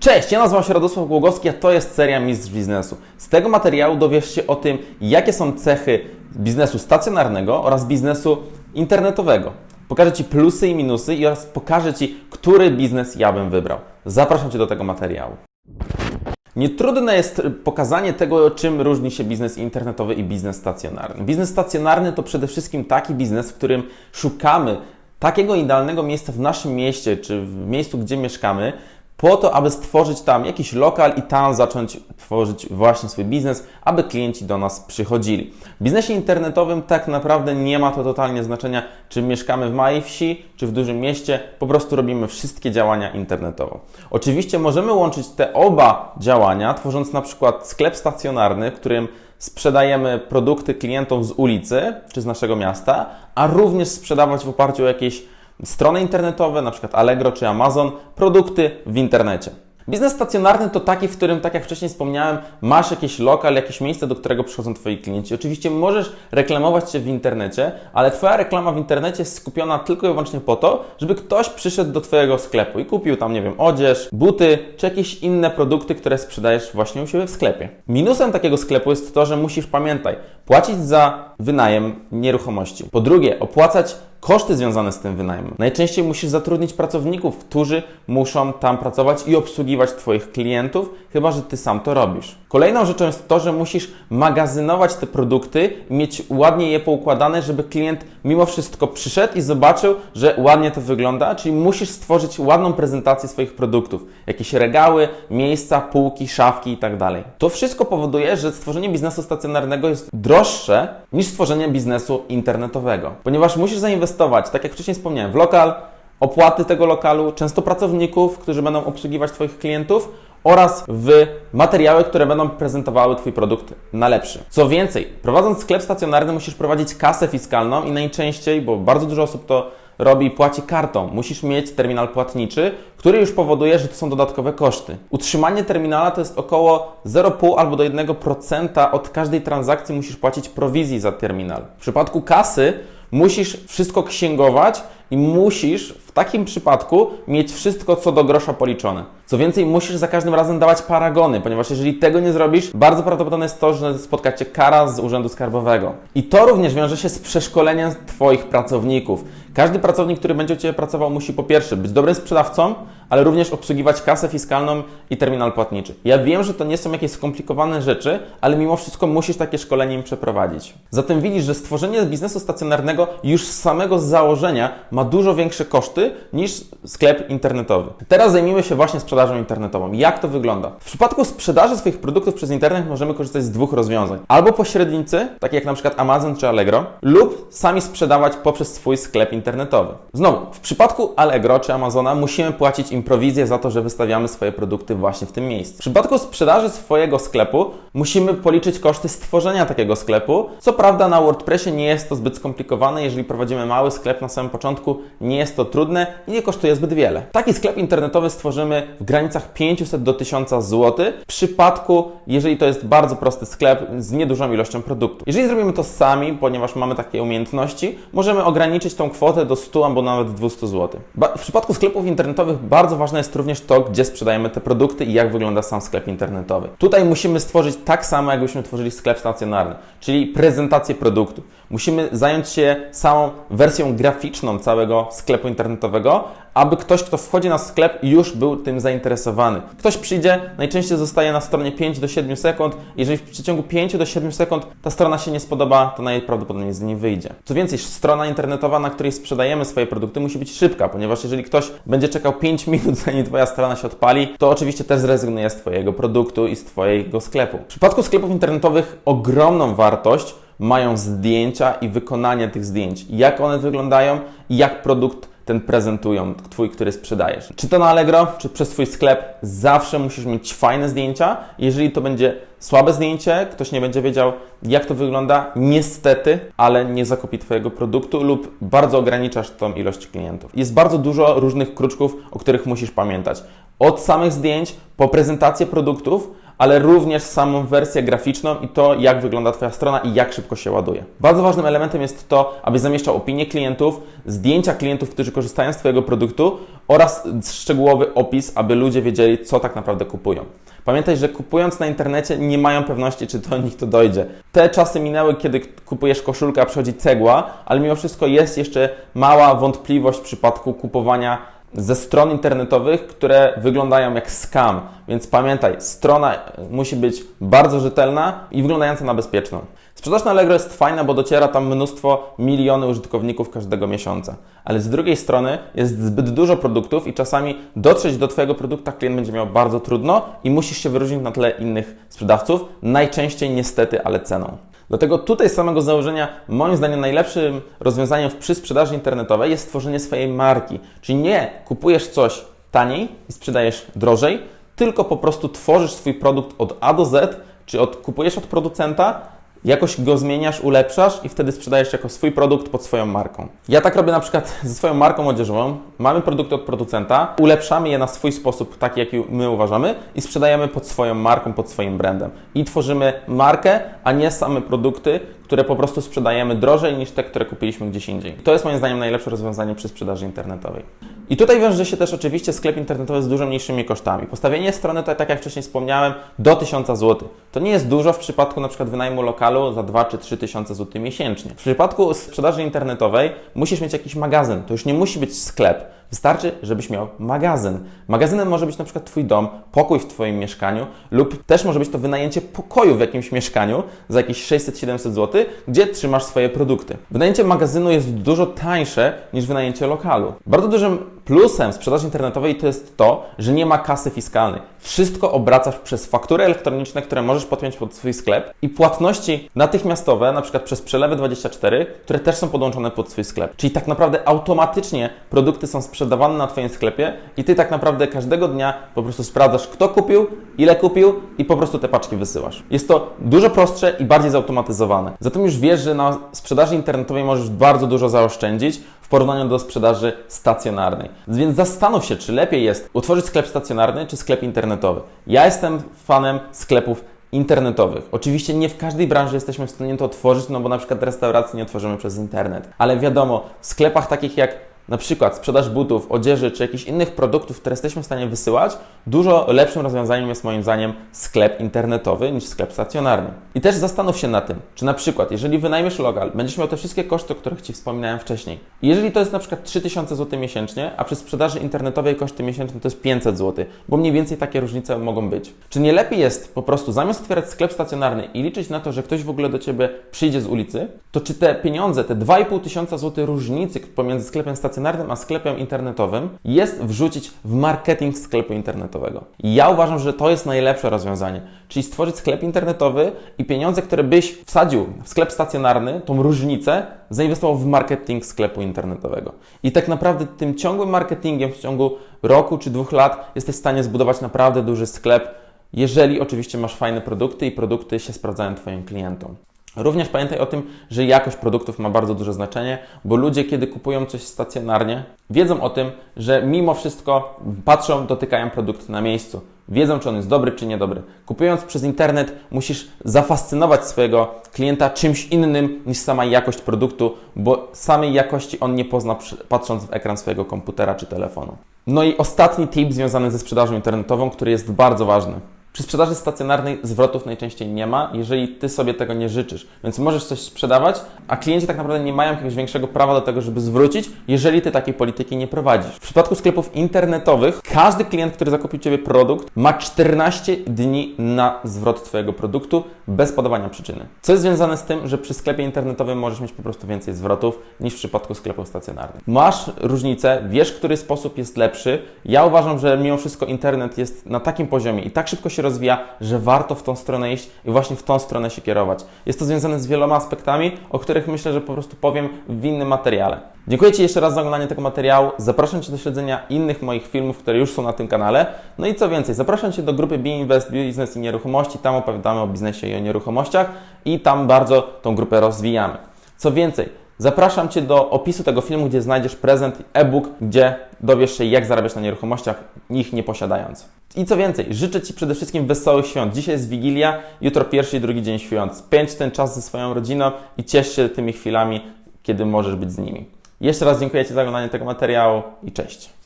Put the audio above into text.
Cześć, ja nazywam się Radosław Głogowski, a to jest seria Mistrz Biznesu. Z tego materiału dowiesz się o tym, jakie są cechy biznesu stacjonarnego oraz biznesu internetowego. Pokażę Ci plusy i minusy i oraz pokażę Ci, który biznes ja bym wybrał. Zapraszam Cię do tego materiału. Nietrudne jest pokazanie tego, czym różni się biznes internetowy i biznes stacjonarny. Biznes stacjonarny to przede wszystkim taki biznes, w którym szukamy takiego idealnego miejsca w naszym mieście czy w miejscu, gdzie mieszkamy, po to, aby stworzyć tam jakiś lokal i tam zacząć tworzyć właśnie swój biznes, aby klienci do nas przychodzili. W biznesie internetowym tak naprawdę nie ma to totalnie znaczenia, czy mieszkamy w małej wsi, czy w dużym mieście, po prostu robimy wszystkie działania internetowo. Oczywiście możemy łączyć te oba działania, tworząc na przykład sklep stacjonarny, w którym sprzedajemy produkty klientom z ulicy czy z naszego miasta, a również sprzedawać w oparciu o jakieś strony internetowe, na przykład Allegro czy Amazon, produkty w internecie. Biznes stacjonarny to taki, w którym, tak jak wcześniej wspomniałem, masz jakiś lokal, jakieś miejsce, do którego przychodzą Twoi klienci. Oczywiście możesz reklamować się w internecie, ale Twoja reklama w internecie jest skupiona tylko i wyłącznie po to, żeby ktoś przyszedł do Twojego sklepu i kupił tam, nie wiem, odzież, buty, czy jakieś inne produkty, które sprzedajesz właśnie u siebie w sklepie. Minusem takiego sklepu jest to, że musisz, pamiętaj, płacić za wynajem nieruchomości. Po drugie, opłacać koszty związane z tym wynajmem. Najczęściej musisz zatrudnić pracowników, którzy muszą tam pracować i obsługiwać Twoich klientów, chyba że Ty sam to robisz. Kolejną rzeczą jest to, że musisz magazynować te produkty mieć ładnie je poukładane, żeby klient mimo wszystko przyszedł i zobaczył, że ładnie to wygląda, czyli musisz stworzyć ładną prezentację swoich produktów. Jakieś regały, miejsca, półki, szafki itd. To wszystko powoduje, że stworzenie biznesu stacjonarnego jest droższe niż stworzenie biznesu internetowego, ponieważ musisz zainwestować, tak jak wcześniej wspomniałem, w lokal, opłaty tego lokalu, często pracowników, którzy będą obsługiwać Twoich klientów oraz w materiały, które będą prezentowały Twój produkt na lepszy. Co więcej, prowadząc sklep stacjonarny musisz prowadzić kasę fiskalną i najczęściej, bo bardzo dużo osób to robi, płaci kartą. Musisz mieć terminal płatniczy, który już powoduje, że to są dodatkowe koszty. Utrzymanie terminala to jest około 0,5 albo do 1% od każdej transakcji musisz płacić prowizji za terminal. W przypadku kasy musisz wszystko księgować i musisz takim przypadku mieć wszystko co do grosza policzone. Co więcej, musisz za każdym razem dawać paragony, ponieważ jeżeli tego nie zrobisz, bardzo prawdopodobne jest to, że spotka Cię kara z Urzędu Skarbowego. I to również wiąże się z przeszkoleniem Twoich pracowników. Każdy pracownik, który będzie u Ciebie pracował, musi po pierwsze być dobrym sprzedawcą, ale również obsługiwać kasę fiskalną i terminal płatniczy. Ja wiem, że to nie są jakieś skomplikowane rzeczy, ale mimo wszystko musisz takie szkolenie im przeprowadzić. Zatem widzisz, że stworzenie biznesu stacjonarnego już z samego założenia ma dużo większe koszty niż sklep internetowy. Teraz zajmijmy się właśnie sprzedażą internetową. Jak to wygląda? W przypadku sprzedaży swoich produktów przez internet możemy korzystać z dwóch rozwiązań. Albo pośrednicy, takie jak na przykład Amazon czy Allegro, lub sami sprzedawać poprzez swój sklep internetowy. Znowu, w przypadku Allegro czy Amazona musimy płacić im prowizję za to, że wystawiamy swoje produkty właśnie w tym miejscu. W przypadku sprzedaży swojego sklepu musimy policzyć koszty stworzenia takiego sklepu. Co prawda na WordPressie nie jest to zbyt skomplikowane, jeżeli prowadzimy mały sklep na samym początku, nie jest to trudne i nie kosztuje zbyt wiele. Taki sklep internetowy stworzymy w granicach 500 do 1000 zł. W przypadku, jeżeli to jest bardzo prosty sklep z niedużą ilością produktów. Jeżeli zrobimy to sami, ponieważ mamy takie umiejętności, możemy ograniczyć tą kwotę do 100 albo nawet 200 zł. Ba- W przypadku sklepów internetowych bardzo ważne jest również to, gdzie sprzedajemy te produkty i jak wygląda sam sklep internetowy. Tutaj musimy stworzyć tak samo, jakbyśmy tworzyli sklep stacjonarny, czyli prezentację produktu. Musimy zająć się samą wersją graficzną całego sklepu internetowego, aby ktoś, kto wchodzi na sklep, już był tym zainteresowany. Ktoś przyjdzie, najczęściej zostaje na stronie 5 do 7 sekund. Jeżeli w przeciągu 5 do 7 sekund ta strona się nie spodoba, to najprawdopodobniej z niej wyjdzie. Co więcej, strona internetowa, na której sprzedajemy swoje produkty, musi być szybka, ponieważ jeżeli ktoś będzie czekał 5 minut, zanim Twoja strona się odpali, to oczywiście też zrezygnuje z Twojego produktu i z Twojego sklepu. W przypadku sklepów internetowych ogromną wartość mają zdjęcia i wykonanie tych zdjęć. Jak one wyglądają jak produkt ten prezentują, Twój, który sprzedajesz. Czy to na Allegro, czy przez Twój sklep, zawsze musisz mieć fajne zdjęcia. Jeżeli to będzie słabe zdjęcie, ktoś nie będzie wiedział, jak to wygląda, niestety, ale nie zakupi Twojego produktu lub bardzo ograniczasz tą ilość klientów. Jest bardzo dużo różnych kruczków, o których musisz pamiętać. Od samych zdjęć po prezentację produktów, ale również samą wersję graficzną i to, jak wygląda Twoja strona i jak szybko się ładuje. Bardzo ważnym elementem jest to, abyś zamieszczał opinie klientów, zdjęcia klientów, którzy korzystają z Twojego produktu oraz szczegółowy opis, aby ludzie wiedzieli, co tak naprawdę kupują. Pamiętaj, że kupując na internecie nie mają pewności, czy do nich to dojdzie. Te czasy minęły, kiedy kupujesz koszulkę, a przychodzi cegła, ale mimo wszystko jest jeszcze mała wątpliwość w przypadku kupowania ze stron internetowych, które wyglądają jak scam. Więc pamiętaj, strona musi być bardzo rzetelna i wyglądająca na bezpieczną. Sprzedaż na Allegro jest fajna, bo dociera tam mnóstwo, miliony użytkowników każdego miesiąca. Ale z drugiej strony jest zbyt dużo produktów i czasami dotrzeć do Twojego produktu klient będzie miał bardzo trudno i musisz się wyróżnić na tle innych sprzedawców, najczęściej niestety, ale ceną. Dlatego tutaj z samego założenia, moim zdaniem, najlepszym rozwiązaniem przy sprzedaży internetowej jest stworzenie swojej marki. Czyli nie kupujesz coś taniej i sprzedajesz drożej, tylko po prostu tworzysz swój produkt od A do Z, czy od, kupujesz od producenta, jakoś go zmieniasz, ulepszasz i wtedy sprzedajesz jako swój produkt pod swoją marką. Ja tak robię na przykład ze swoją marką odzieżową. Mamy produkty od producenta, ulepszamy je na swój sposób, taki jaki my uważamy i sprzedajemy pod swoją marką, pod swoim brandem. I tworzymy markę, a nie same produkty, które po prostu sprzedajemy drożej niż te, które kupiliśmy gdzieś indziej. To jest moim zdaniem najlepsze rozwiązanie przy sprzedaży internetowej. I tutaj wiąże się też oczywiście sklep internetowy z dużo mniejszymi kosztami. Postawienie strony to, tak jak wcześniej wspomniałem, do 1000 zł. To nie jest dużo w przypadku na przykład wynajmu lokalu za 2 czy 3 tysiące zł miesięcznie. W przypadku sprzedaży internetowej musisz mieć jakiś magazyn. To już nie musi być sklep. Wystarczy, żebyś miał magazyn. Magazynem może być na przykład Twój dom, pokój w Twoim mieszkaniu lub też może być to wynajęcie pokoju w jakimś mieszkaniu za jakieś 600-700 zł, gdzie trzymasz swoje produkty. Wynajęcie magazynu jest dużo tańsze niż wynajęcie lokalu. Bardzo dużym plusem sprzedaży internetowej to jest to, że nie ma kasy fiskalnej. Wszystko obracasz przez faktury elektroniczne, które możesz podpiąć pod swój sklep i płatności natychmiastowe, na przykład przez przelewy 24, które też są podłączone pod swój sklep. Czyli tak naprawdę automatycznie produkty są sprzedawane na Twoim sklepie i Ty tak naprawdę każdego dnia po prostu sprawdzasz, kto kupił, ile kupił i po prostu te paczki wysyłasz. Jest to dużo prostsze i bardziej zautomatyzowane. Zatem już wiesz, że na sprzedaży internetowej możesz bardzo dużo zaoszczędzić w porównaniu do sprzedaży stacjonarnej. Więc zastanów się, czy lepiej jest utworzyć sklep stacjonarny czy sklep internetowy. Ja jestem fanem sklepów internetowych. Oczywiście nie w każdej branży jesteśmy w stanie to otworzyć, no bo na przykład restauracji nie otworzymy przez internet. Ale wiadomo, w sklepach takich jak na przykład sprzedaż butów, odzieży czy jakichś innych produktów, które jesteśmy w stanie wysyłać, dużo lepszym rozwiązaniem jest moim zdaniem sklep internetowy niż sklep stacjonarny. I też zastanów się na tym, czy na przykład, jeżeli wynajmiesz lokal, będziesz miał te wszystkie koszty, o których Ci wspominałem wcześniej. I jeżeli to jest na przykład 3000 zł miesięcznie, a przy sprzedaży internetowej koszty miesięczne to jest 500 zł, bo mniej więcej takie różnice mogą być. Czy nie lepiej jest po prostu zamiast otwierać sklep stacjonarny i liczyć na to, że ktoś w ogóle do Ciebie przyjdzie z ulicy, to czy te pieniądze, te 2,5 tysiąca zł różnicy pomiędzy sklepem stacjonarnym stacjonarnym a sklepem internetowym jest wrzucić w marketing sklepu internetowego. Ja uważam, że to jest najlepsze rozwiązanie, czyli stworzyć sklep internetowy i pieniądze, które byś wsadził w sklep stacjonarny, tą różnicę zainwestował w marketing sklepu internetowego. I tak naprawdę tym ciągłym marketingiem w ciągu roku czy dwóch lat jesteś w stanie zbudować naprawdę duży sklep, jeżeli oczywiście masz fajne produkty i produkty się sprawdzają Twoim klientom. Również pamiętaj o tym, że jakość produktów ma bardzo duże znaczenie, bo ludzie, kiedy kupują coś stacjonarnie, wiedzą o tym, że mimo wszystko patrzą, dotykają produkt na miejscu. Wiedzą, czy on jest dobry, czy niedobry. Kupując przez internet, musisz zafascynować swojego klienta czymś innym niż sama jakość produktu, bo samej jakości on nie pozna patrząc w ekran swojego komputera czy telefonu. No i ostatni tip związany ze sprzedażą internetową, który jest bardzo ważny. Przy sprzedaży stacjonarnej zwrotów najczęściej nie ma, jeżeli Ty sobie tego nie życzysz. Więc możesz coś sprzedawać, a klienci tak naprawdę nie mają jakiegoś większego prawa do tego, żeby zwrócić, jeżeli Ty takiej polityki nie prowadzisz. W przypadku sklepów internetowych, każdy klient, który zakupił Ciebie produkt, ma 14 dni na zwrot Twojego produktu bez podawania przyczyny. Co jest związane z tym, że przy sklepie internetowym możesz mieć po prostu więcej zwrotów niż w przypadku sklepu stacjonarnych. Masz różnicę, wiesz, który sposób jest lepszy. Ja uważam, że mimo wszystko internet jest na takim poziomie i tak szybko się rozwija, że warto w tą stronę iść i właśnie w tą stronę się kierować. Jest to związane z wieloma aspektami, o których myślę, że po prostu powiem w innym materiale. Dziękuję Ci jeszcze raz za oglądanie tego materiału. Zapraszam Cię do śledzenia innych moich filmów, które już są na tym kanale. No i co więcej, zapraszam Cię do grupy Be Invest Business i Nieruchomości. Tam opowiadamy o biznesie i o nieruchomościach i tam bardzo tą grupę rozwijamy. Co więcej, Zapraszam Cię do opisu tego filmu, gdzie znajdziesz prezent e-book, gdzie dowiesz się, jak zarabiać na nieruchomościach, ich nie posiadając. I co więcej, życzę Ci przede wszystkim wesołych świąt. Dzisiaj jest Wigilia, jutro pierwszy i drugi dzień świąt. Spędź ten czas ze swoją rodziną i ciesz się tymi chwilami, kiedy możesz być z nimi. Jeszcze raz dziękuję Ci za oglądanie tego materiału i cześć.